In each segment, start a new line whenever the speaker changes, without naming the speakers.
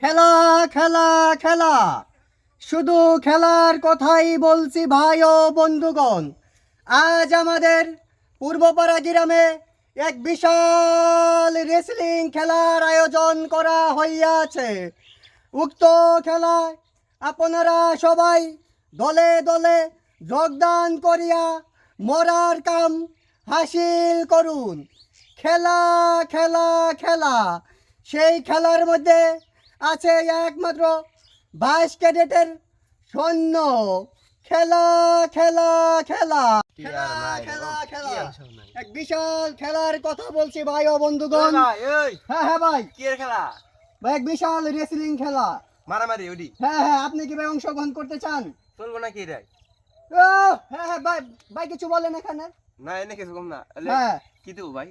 খেলা খেলা খেলা। শুধু খেলার কথাই বলছি ভাই ও বন্ধুগণ। আজ আমাদের পূর্বপাড়া গ্রামে এক বিশাল রেসলিং খেলার আয়োজন করা হইয়াছে। উক্ত খেলায় আপনারা সবাই দলে দলে যোগদান করিয়া মরার কাম হাসিল করুন। খেলা খেলা খেলা। সেই খেলার মধ্যে আছে একমাত্র বাইশ ক্যাডেটের সৈন্য। খেলা খেলা খেলা। খেলা খেলা খেলা। এক বিশাল খেলার কথা বলছি ভাই ও বন্ধুগণ। হ্যাঁ হ্যাঁ ভাই।
কি খেলা?
ভাই এক বিশাল রেসলিং খেলা।
মারামারি ওডি।
হ্যাঁ হ্যাঁ আপনি কি ভাই অংশগ্রহণ করতে চান?
চলবো না কি রে?
ও হ্যাঁ হ্যাঁ ভাই ভাই কিছু বলেন এখানে।
না এনে কিছু কম না।
হ্যাঁ।
কি দেবো ভাই?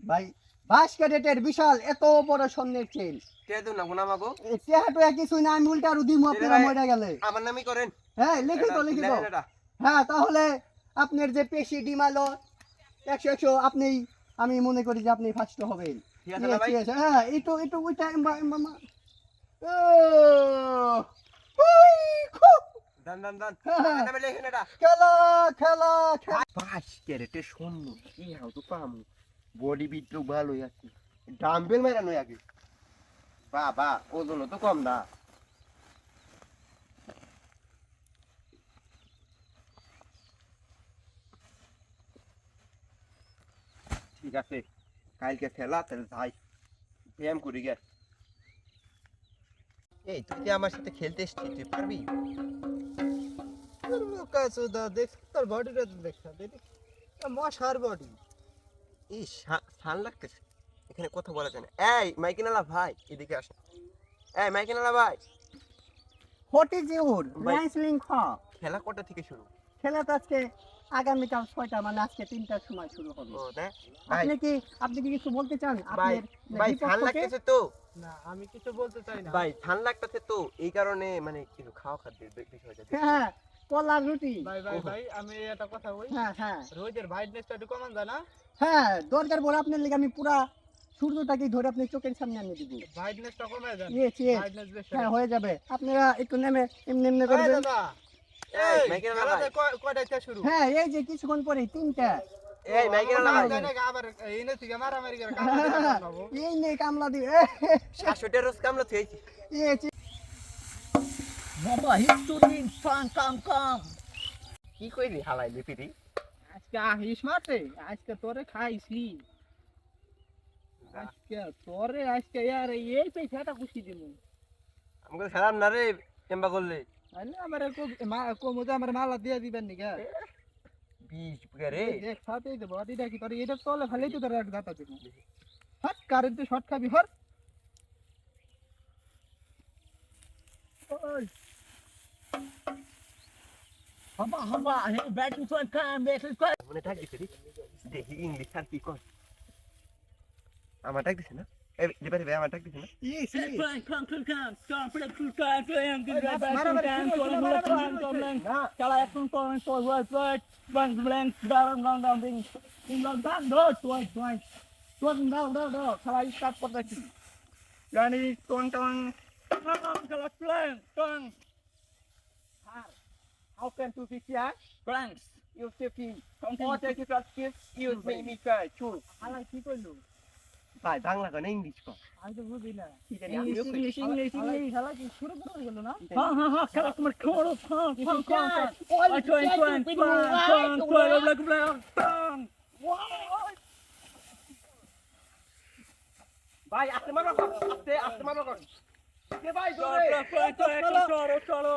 ভাই বাইশ বিশাল এত বড় স্বর্ণের চেন
কে দেবো না কোনা মাগো
চেহাটো কিছুই না আমি উল্টা আরও দিমু আপনারা মরে গেলে।
আমার নামই করেন।
হ্যাঁ লিখি তো লিখি তো। হ্যাঁ তাহলে আপনার যে পেশি ডিমালো একশো একশো আপনি আমি মনে করি যে আপনি ফার্স্ট হবেন। হ্যাঁ একটু একটু ওইটা মা- মা- মা- খুব।
দান দান দান।
হ্যাঁ।
এটা।
খেলা খেলা খেলা।
পাঁচ ক্যারেটে শূন্য কি হাও তো পামু। বডি বিট তো ভালো আছে। ডাম্বেল মারানো আগে। বাবা, ওজন তো কম না। ঠিক আছে, কালকে খেলা, তাহলে যাই। ব্যায়াম করি গে। এই, তুই যে আমার সাথে খেলতে এসছিস? তুই পারবি?
দেখ, তোর বডিটা দেখি মশার বডি
এই সান লাগতেছে। এখানে কথা বলা যায় না। এই মাইকিনালা ভাই এদিকে আসো এই মাইকিনালা ভাই।
What is your? রেসলিং খ
খেলা কটা থেকে শুরু?
খেলা তো আজকে আগামীকাল ছয়টা মানে আজকে তিনটার সময় শুরু হবে। আপনি কি আপনি কি কিছু বলতে চান?
ভাই ভাই? ঠান লাগতেছে তো।
না আমি কিছু বলতে চাই না।
ভাই ঠান লাগতেছে তো এই কারণে মানে কিছু খাওয়া খাদ্যের বিষয় যাচ্ছে
হ্যাঁ কলার রুটি।
ভাই ভাই ভাই আমি একটা কথা বলি।
হ্যাঁ হ্যাঁ।
রোজের ব্রাইটনেসটা একটু কমান যায় না।
হ্যাঁ দরকার পড়ে আপনার লেগে আমি পুরা সূর্যটাকে ধরে আপনি চোখের সামনে আনিয়ে দিব।
ব্রাইটনেস বেশি
হ্যাঁ হয়ে যাবে। আপনারা একটু নেমে এমনি এমনি হ্যাঁ এই যে কিছুক্ষণ পরে তিনটা।
এই ভাই
জানে কি
কামলা দিবে
রোজ কামলা থুয়েছি। কইলি হালাই লিপিটি?
আজকে আহিস মাঠে? আজকে তোরে খাইছি। আজকে তোরে আজকে ইয়ার এই পয়সাটা খুশি দিব
আমাকে সালাম না রে কেম্বা করলে।
আরে আমার কমু আমার মালা দিয়ে দিবেন নি গা
বিশ রে।
দেখ সাথে দেব বডিটা কি তোর এটা তলে ফেলেই তো তোর এক দাঁতা দিব হট কারেন্ট শর্ট খাবি হর ওই।
Hamba hamba, hey, bad to fan kam, bad to fan.
মানে ডাক দিছে রে দেখি ইংলিশ আর কি কর আমার ডাক দিছে না এই লিপারি ভাই আমার ডাক দিছে না
yes
Bad fan kam kam kam, kam play to fan, play and good bad to
মারামারি
fan,
শুরু
calling
হলো,
for the
মারামারি
fan,
শুরু
calling.
না
Kala এখন calling for what what, bang blank, down down down ding, ding down down down, twice twice, twice down down
How can two fifty ah?
Blanks.
You Or take it as gift. You make me cry. True.
হালাই কি কইলো?
ভাই বাংলা কর না English কর
আমি তো বুঝি না
ইংলিশ। ইংলিশ ইংলিশ ইংলিশ
খেলা কি শুরু করে গেল না
হ্যাঁ হ্যাঁ হ্যাঁ খেলা তোমার খবর fun fun fun fun I and try and try and try
ভাই আস্তে মারো আস্তে আস্তে মারো কর ভাই জোরে
চলো চলো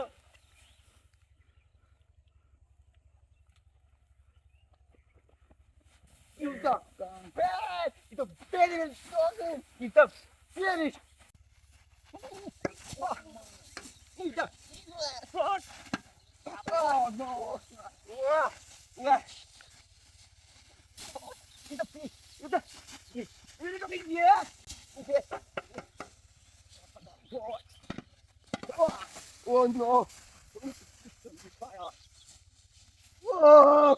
Куда? Блядь! Это перед что ты? Это перед! Это... Oh, no. Yeah. Yeah.
Oh no! Whoa!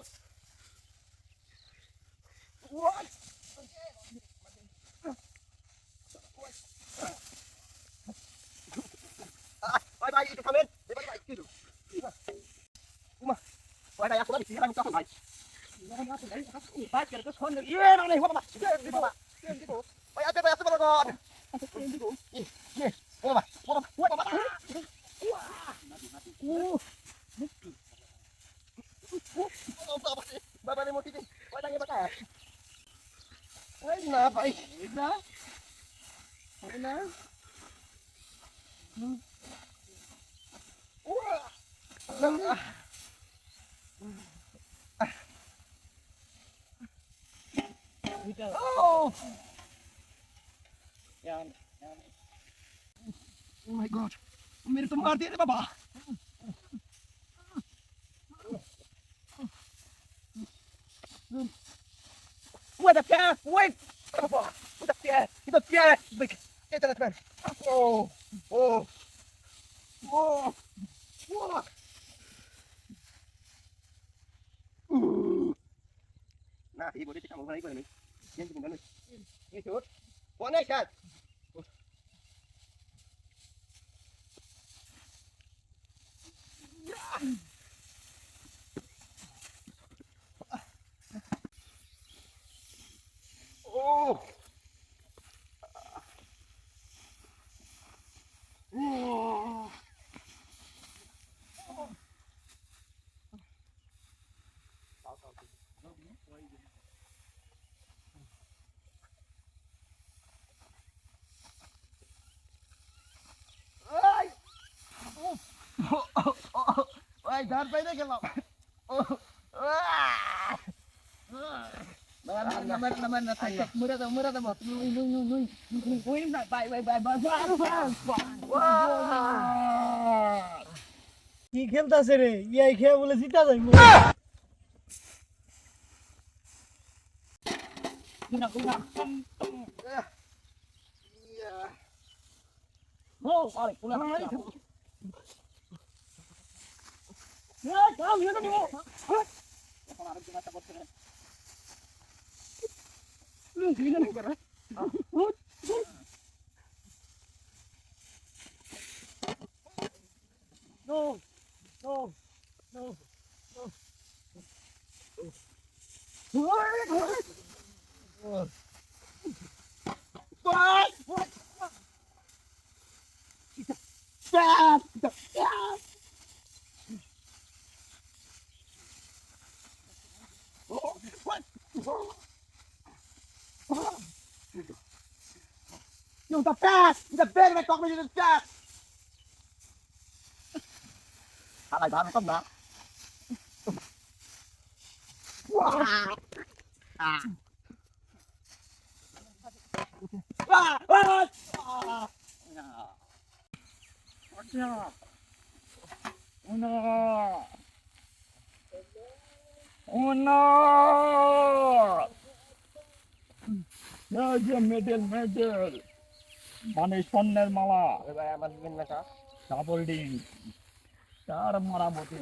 ওই ভাই আসলে কি আমি তখন ভাই
বাচ্চার তো সন্দেহ
ইয়ে না নেই বাবা দিব বাবা দিব ওই আতে ভাই আসতে বলো গড ও বাবা ও বাবা ও বাবা বাবা রে মোটি ওই লাগে বাটা এই না ভাই
না না
Oh! Oh my God! मेरे तो मार दिया रे बाबा What the fuck? Wait! What the fuck? What the fuck? Big. Get that man. Oh. Oh. Oh. What? Nah, he boleh
cakap apa lagi boleh ni. Gel bundan öt. Git ot. Bana kat. Oh! Oh! Oh! Bye bye bye bye
কি খেলতাছে রে ইয়াই খেয়ে বলে জিতা যাই
Mura Mura No, no, no, no.
You're the best! You're the best! You're the best!
You're the best! ah, ah, ah, ah, ah দিবেন স্বর্ণের মালা। Double ডিম তার মারামতি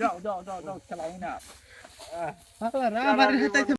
যাও যাও যাও যাও খেলাও না।